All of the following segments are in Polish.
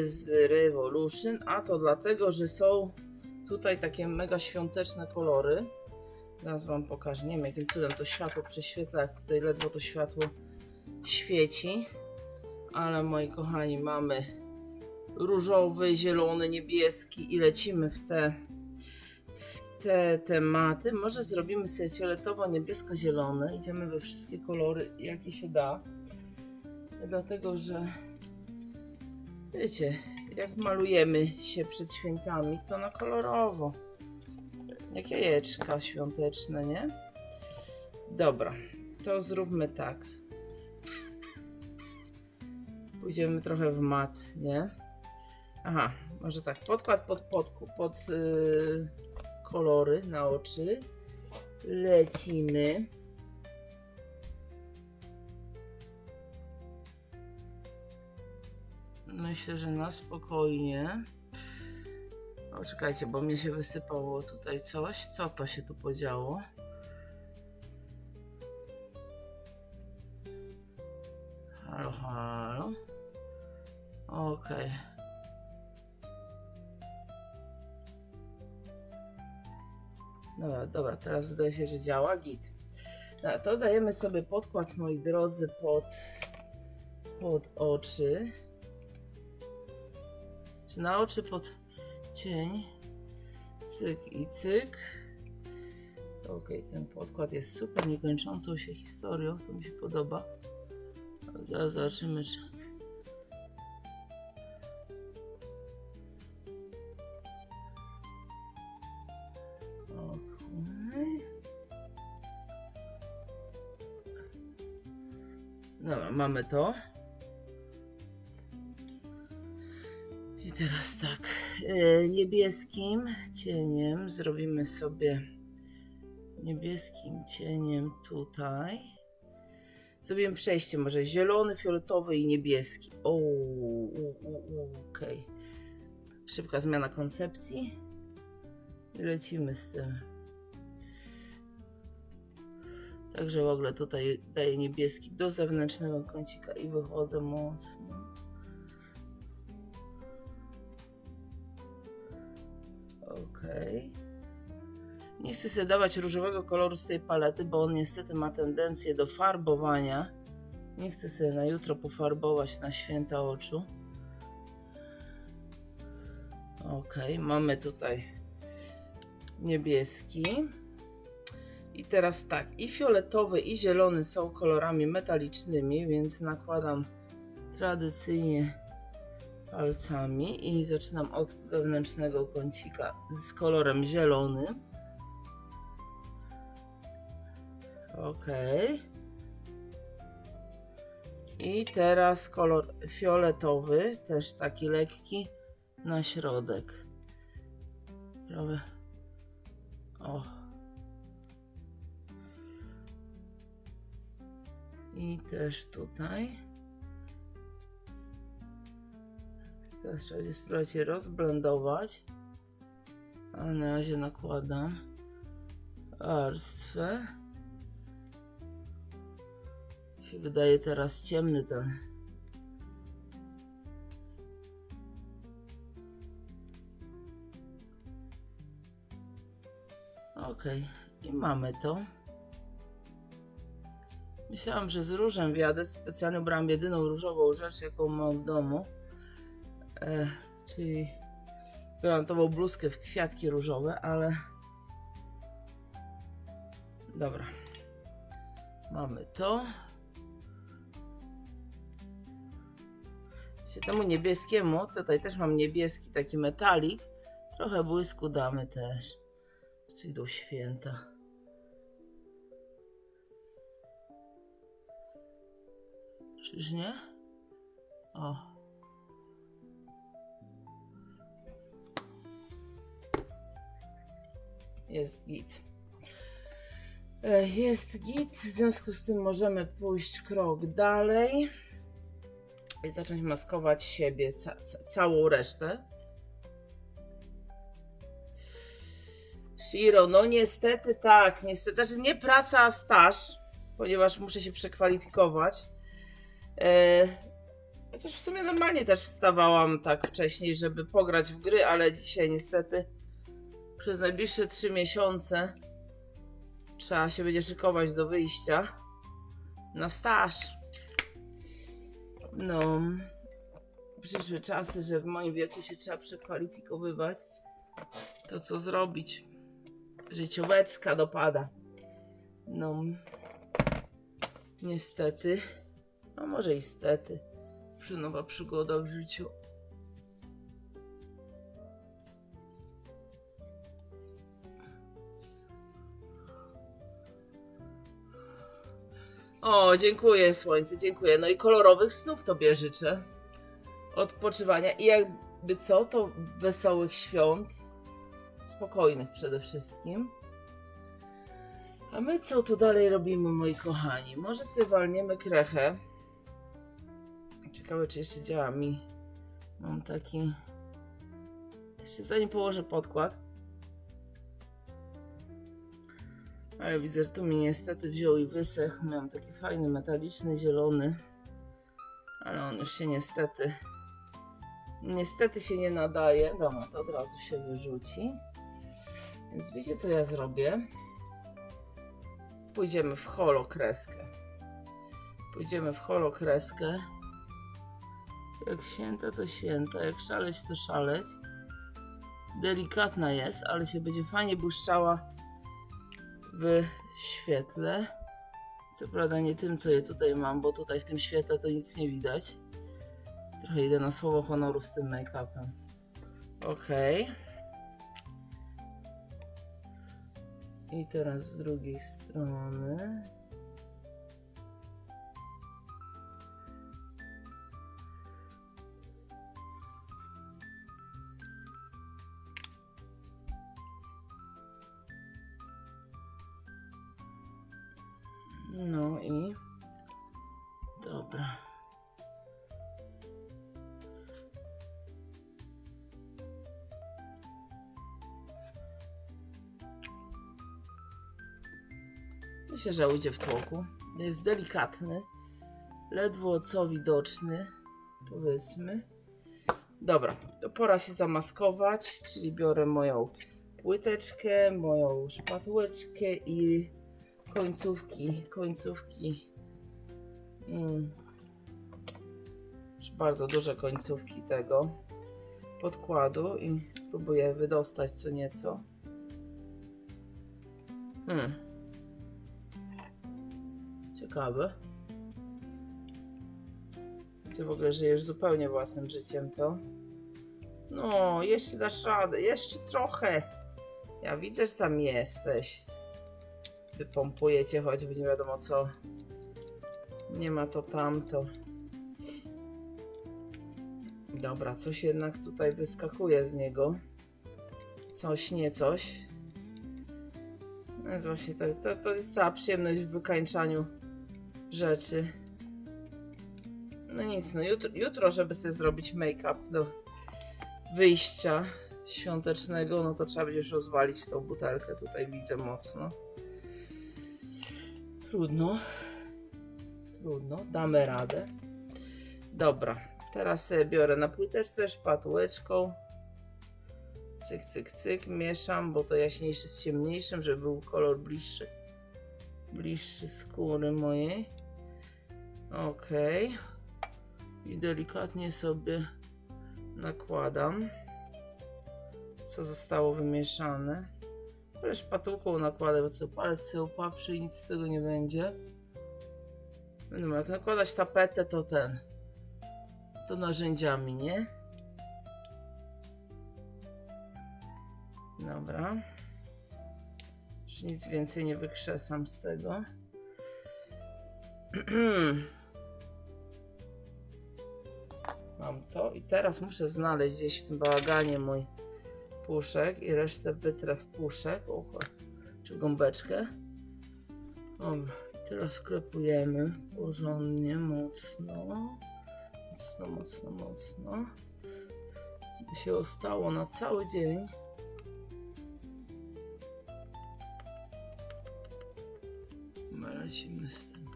z Revolution, a to dlatego, że są tutaj takie mega świąteczne kolory. Teraz wam pokażę, nie wiem jakim cudem to światło prześwietla, jak tutaj ledwo to światło świeci. Ale moi kochani, mamy różowy, zielony, niebieski i lecimy w te, w te tematy. Może zrobimy sobie fioletowo, niebiesko-zielone. Idziemy we wszystkie kolory, jakie się da. Dlatego, że wiecie, jak malujemy się przed świętami, to na kolorowo. Jak jajeczka świąteczne, nie? Dobra, to zróbmy tak. Pójdziemy trochę w mat, nie? Aha, może tak, podkład pod podku, pod yy, kolory na oczy. Lecimy. Myślę, że na spokojnie. O, czekajcie, bo mnie się wysypało tutaj coś. Co to się tu podziało? Halo, halo. Okej. Dobra, dobra, teraz wydaje się, że działa git. No, to dajemy sobie podkład, moi drodzy, pod, pod oczy. Na oczy pod cień? Cyk i cyk. Okej, ten podkład jest super niekończącą się historią, to mi się podoba. Zaraz zobaczymy, czy... Dobra, mamy to. Teraz tak, e, niebieskim cieniem zrobimy sobie niebieskim cieniem tutaj. Zrobimy przejście, może zielony, fioletowy i niebieski. O, okej. Szybka zmiana koncepcji. I lecimy z tym. Także w ogóle tutaj daję niebieski do zewnętrznego kącika i wychodzę mocno. Okej. Nie chcę sobie dawać różowego koloru z tej palety, bo on niestety ma tendencję do farbowania. Nie chcę sobie na jutro pofarbować na święta oczu. Ok, mamy tutaj niebieski. I teraz tak, i fioletowy, i zielony są kolorami metalicznymi, więc nakładam tradycyjnie palcami i zaczynam od wewnętrznego kącika z kolorem zielonym. Ok. I teraz kolor fioletowy, też taki lekki na środek. Prawie. O. I też tutaj. Teraz trzeba będzie spróbować je rozblendować. A na razie nakładam warstwę. Się wydaje teraz ciemny ten. Ok, i mamy to. Myślałam, że z różem wjadę. Specjalnie ubrałam jedyną różową rzecz, jaką mam w domu. E, czyli granatową bluzkę w kwiatki różowe, ale dobra. Mamy to. Się temu niebieskiemu, tutaj też mam niebieski taki metalik. Trochę błysku damy też. Do święta. Czyż nie? O. Jest git. Jest git, w związku z tym możemy pójść krok dalej i zacząć maskować siebie, ca ca całą resztę. Shiro, no niestety tak, niestety, znaczy nie praca, a staż, ponieważ muszę się przekwalifikować. E, Chociaż w sumie normalnie też wstawałam tak wcześniej, żeby pograć w gry, ale dzisiaj niestety przez najbliższe trzy miesiące trzeba się będzie szykować do wyjścia na staż. No, przyszły czasy, że w moim wieku się trzeba przekwalifikowywać. To co zrobić? Życióweczka dopada. No, niestety, a może i stety, nowa przygoda w życiu. O, dziękuję słońce, dziękuję. No i kolorowych snów tobie życzę. Odpoczywania i jakby co, to wesołych świąt. Spokojnych przede wszystkim. A my co tu dalej robimy, moi kochani? Może sobie walniemy krechę. Ciekawe, czy jeszcze działa mi. Mam taki. Jeszcze zanim położę podkład. Ale widzę, że tu mi niestety wziął i wysechł. Miałem taki fajny, metaliczny, zielony. Ale on już się niestety. Niestety się nie nadaje. Dobra, to od razu się wyrzuci. Więc wiecie, co ja zrobię? Pójdziemy w holokreskę. Pójdziemy w holokreskę. Jak święta to święta, jak szaleć to szaleć. Delikatna jest, ale się będzie fajnie błyszczała w świetle. Co prawda nie tym, co je tutaj mam, bo tutaj w tym świetle to nic nie widać. Trochę idę na słowo honoru z tym make-upem. Okej. I teraz z drugiej strony. I dobra. Myślę, że ujdzie w tłoku. Jest delikatny, ledwo co widoczny, powiedzmy. Dobra, to pora się zamaskować, czyli biorę moją płyteczkę, moją szpatułeczkę i końcówki, końcówki. Mm. Bardzo duże końcówki tego podkładu i próbuję wydostać co nieco. Hmm. Ciekawe. Ty w ogóle żyjesz zupełnie własnym życiem, to? No, jeszcze dasz radę, jeszcze trochę. Ja widzę, że tam jesteś. Wypompuję cię, choćby nie wiadomo co. Nie ma to tamto. Dobra, coś jednak tutaj wyskakuje z niego. Coś, nie coś. No jest właśnie to, to, to jest cała przyjemność w wykańczaniu rzeczy. No nic, no jutro, jutro żeby sobie zrobić make-up do wyjścia świątecznego, no to trzeba będzie już rozwalić tą butelkę. Tutaj widzę mocno. Trudno. Trudno, damy radę. Dobra, teraz biorę na płyteczce szpatułeczką. Cyk, cyk, cyk, mieszam, bo to jaśniejszy z ciemniejszym, żeby był kolor bliższy. Bliższy skóry mojej. Ok. I delikatnie sobie nakładam, co zostało wymieszane. Ale szpatułką nakładę, bo co palec się upaprzy i nic z tego nie będzie. No, jak nakładać tapetę, to ten. To narzędziami, nie? Dobra. Już nic więcej nie wykrzesam z tego. Mam to i teraz muszę znaleźć gdzieś w tym bałaganie mój puszek i resztę wytrę w puszek, ucho, czy gąbeczkę. Dobra, i teraz klepujemy porządnie, mocno, mocno, mocno, mocno, by się ostało na cały dzień. My Lecimy z tym.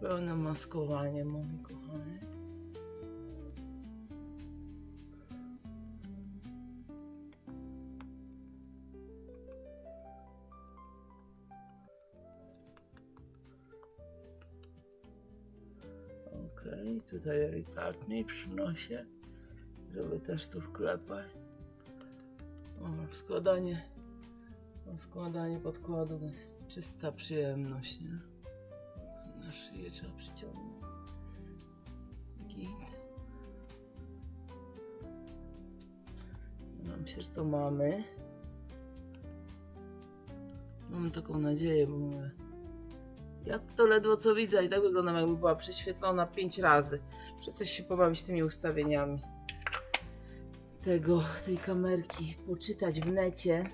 Pełne maskowanie, moi kochani. Okej, tutaj delikatniej przy nosie, żeby też tu wklepać. O, składanie, składanie podkładu to jest czysta przyjemność, nie? Na szyję trzeba przyciągnąć. Git. Myślę, że to mamy. Mam taką nadzieję, bo mówię, to ledwo co widzę i tak wyglądam jakby była prześwietlona 5 razy. Coś się pobawić tymi ustawieniami tego, tej kamerki, poczytać w necie.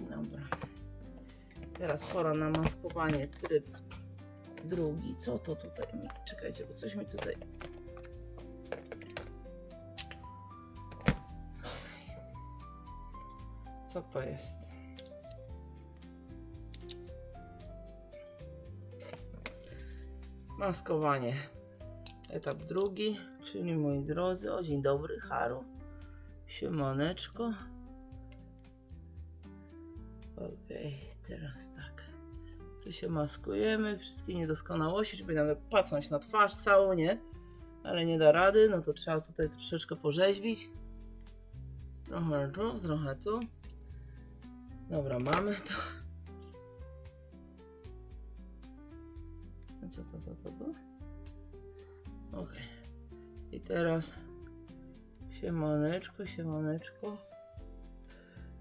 Dobra. Teraz pora na maskowanie, tryb drugi. Co to tutaj? Czekajcie, bo coś mi tutaj... Co to jest? Maskowanie. Etap drugi, czyli moi drodzy, o dzień dobry, Haru. Siemaneczko. Okej, teraz tak. Tu się maskujemy, wszystkie niedoskonałości, żeby nawet patrząc na twarz całą, nie? Ale nie da rady, no to trzeba tutaj troszeczkę porzeźbić. Trochę tu, trochę tu. Dobra, mamy to. Co to, to, to, to? Okej. I teraz siemaneczko, siemaneczko.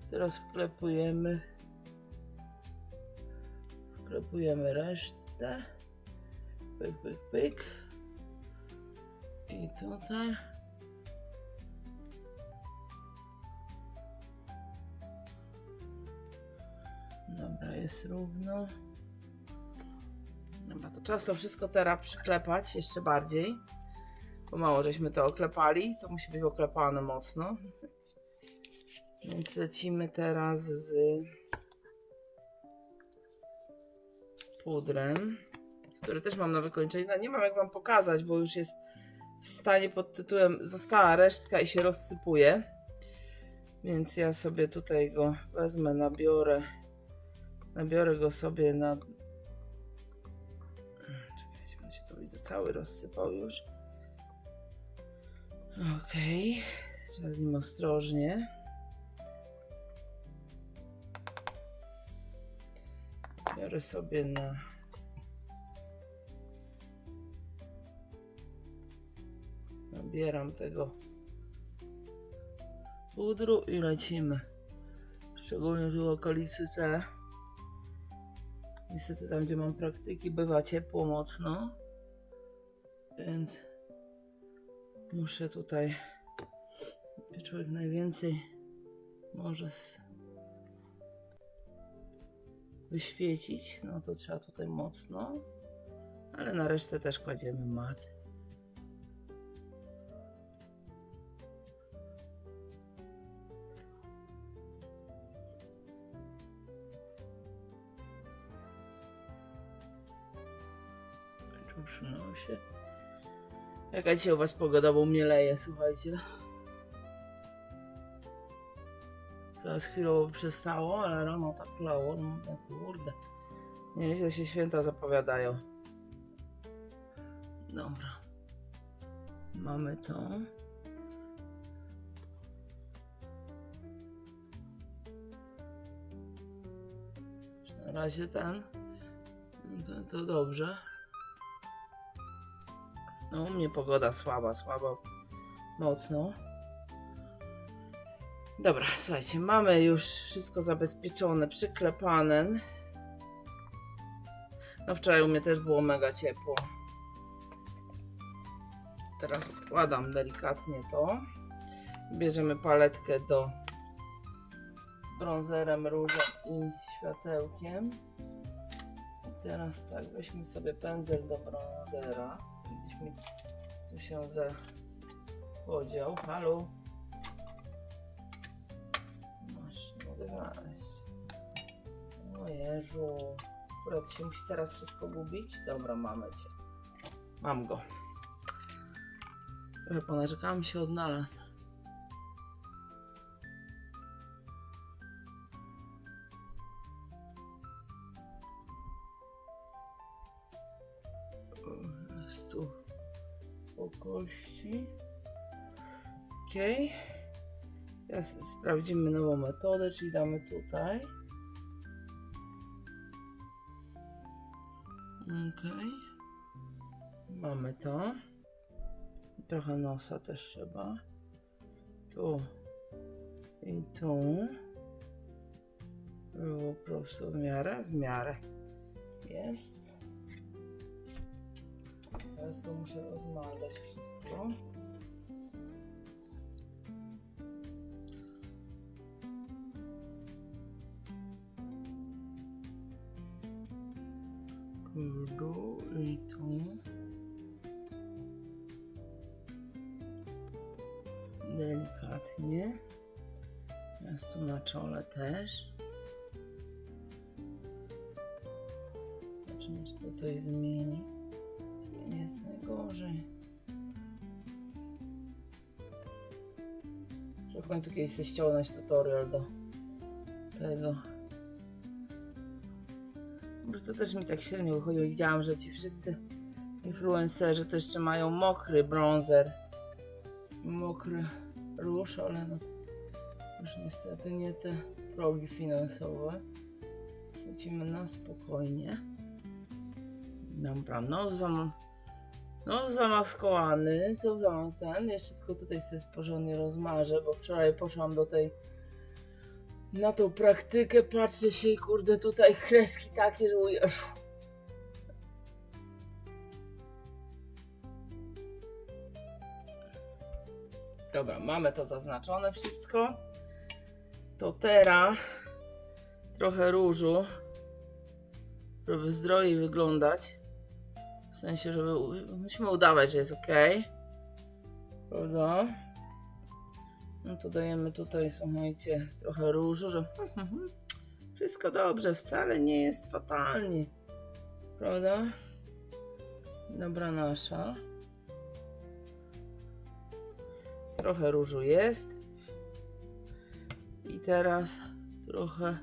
Teraz wklepujemy wklepujemy resztę. Pyk, pyk, pyk. I tutaj. Dobra, jest równo. Czas to wszystko teraz przyklepać jeszcze bardziej. Bo mało żeśmy to oklepali, to musi być oklepane mocno. Więc lecimy teraz z pudrem, który też mam na wykończeniu. No nie mam jak wam pokazać, bo już jest w stanie pod tytułem została resztka i się rozsypuje. Więc ja sobie tutaj go wezmę, nabiorę. Nabiorę go sobie na się to widzę cały rozsypał już. Okej, trzeba z nim ostrożnie. Biorę sobie na nabieram tego pudru i lecimy. Szczególnie tu w okolicy C. Niestety tam, gdzie mam praktyki, bywa ciepło mocno. Więc muszę tutaj człowiek najwięcej może wyświecić. No to trzeba tutaj mocno. Ale na resztę też kładziemy mat. Jaka dzisiaj u was pogoda, bo u mnie leje, słuchajcie. Teraz chwilowo przestało, ale rano tak lało, no kurde. Nieźle się święta zapowiadają. Dobra. Mamy to. Na razie ten. To, to dobrze. No u mnie pogoda słaba, słaba. Mocno. Dobra, słuchajcie, mamy już wszystko zabezpieczone, przyklepane. No wczoraj u mnie też było mega ciepło. Teraz odkładam delikatnie to. Bierzemy paletkę do z brązerem, różem i światełkiem. I teraz tak, weźmy sobie pędzel do brązera. Mi tu się za podział. Halo. Masz, nie mogę znaleźć. O Jezu. Akurat się musi teraz wszystko gubić. Dobra, mamy cię. Mam go. Trochę ponarzekałam się odnalazł. Tu. Szerokości. Ok. Teraz sprawdzimy nową metodę, czyli damy tutaj. Ok. Mamy to. Trochę nosa też trzeba. Tu i tu. Było prosto w miarę, w miarę. Jest. Teraz to muszę rozmazać wszystko. Tu i tu. Delikatnie. Jest tu na czole też. Zobaczymy, czy to coś zmieni. Końcu kiedyś sobie ściągnąć tutorial do tego. Po prostu też mi tak średnio wychodziło. Widziałam, że ci wszyscy influencerzy to jeszcze mają mokry bronzer. Mokry róż, ale no, już niestety nie te progi finansowe. Lecimy na spokojnie. Dobra, no zam... No zamaskowany, to ten, jeszcze tylko tutaj sobie porządnie rozmarzę, bo wczoraj poszłam do tej na tą praktykę, patrzę się i kurde tutaj kreski takie, że ujeżdżą. Dobra, mamy to zaznaczone wszystko. To teraz trochę różu, żeby zdrowiej wyglądać. W sensie, żeby musimy udawać, że jest ok. Prawda? No to dajemy tutaj, słuchajcie, trochę różu, że wszystko dobrze, wcale nie jest fatalnie. Prawda? Dobra nasza. Trochę różu jest. I teraz trochę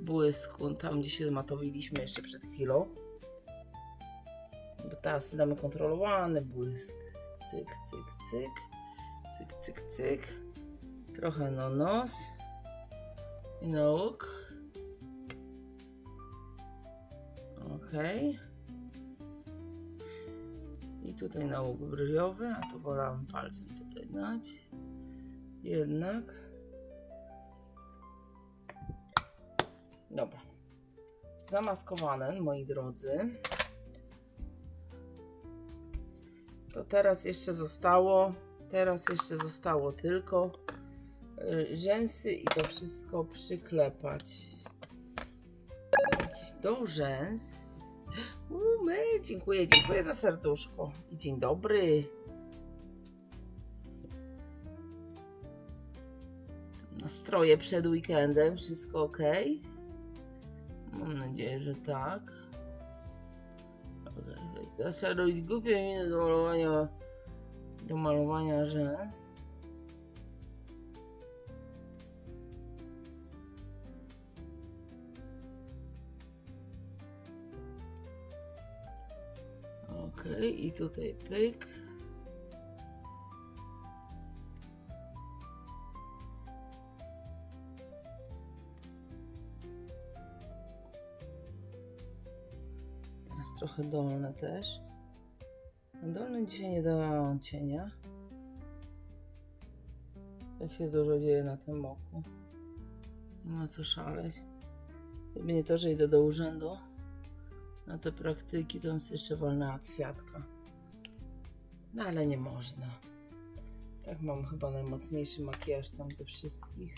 błysku, tam gdzie się zmatowiliśmy jeszcze przed chwilą. Bo teraz damy kontrolowany błysk. Cyk, cyk, cyk. Cyk, cyk, cyk. Trochę na nos. I na łuk. Ok. I tutaj na łuk brwiowy, a to wolałam palcem tutaj dać. Jednak. Dobra. Zamaskowane, moi drodzy. To teraz jeszcze zostało, teraz jeszcze zostało tylko y, rzęsy i to wszystko przyklepać. Jakiś do rzęs. Umy, dziękuję, dziękuję za serduszko. I dzień dobry. Nastroje przed weekendem, wszystko ok? Mam nadzieję, że tak. Trzeba robić głupie miny do malowania, do malowania rzęs. Ok, i tutaj pyk. Jest trochę dolne też. Na dolnym dzisiaj nie dałam cienia. Tak się dużo dzieje na tym boku. Nie ma co szaleć. Gdyby nie to, że idę do urzędu na te praktyki, to sobie jeszcze wolnęła kwiatka. No ale nie można. Tak mam chyba najmocniejszy makijaż tam ze wszystkich.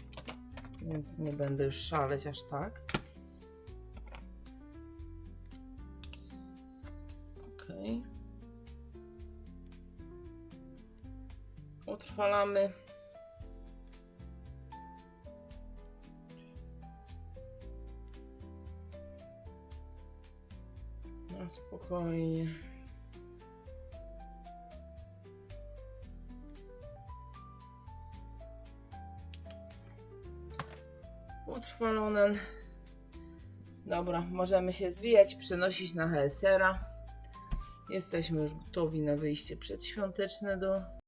Więc nie będę już szaleć aż tak. Okej. Utrwalamy. Na spokojnie. Utrwalone. Dobra, możemy się zwijać, przenosić na HSR-a. Jesteśmy już gotowi na wyjście przedświąteczne do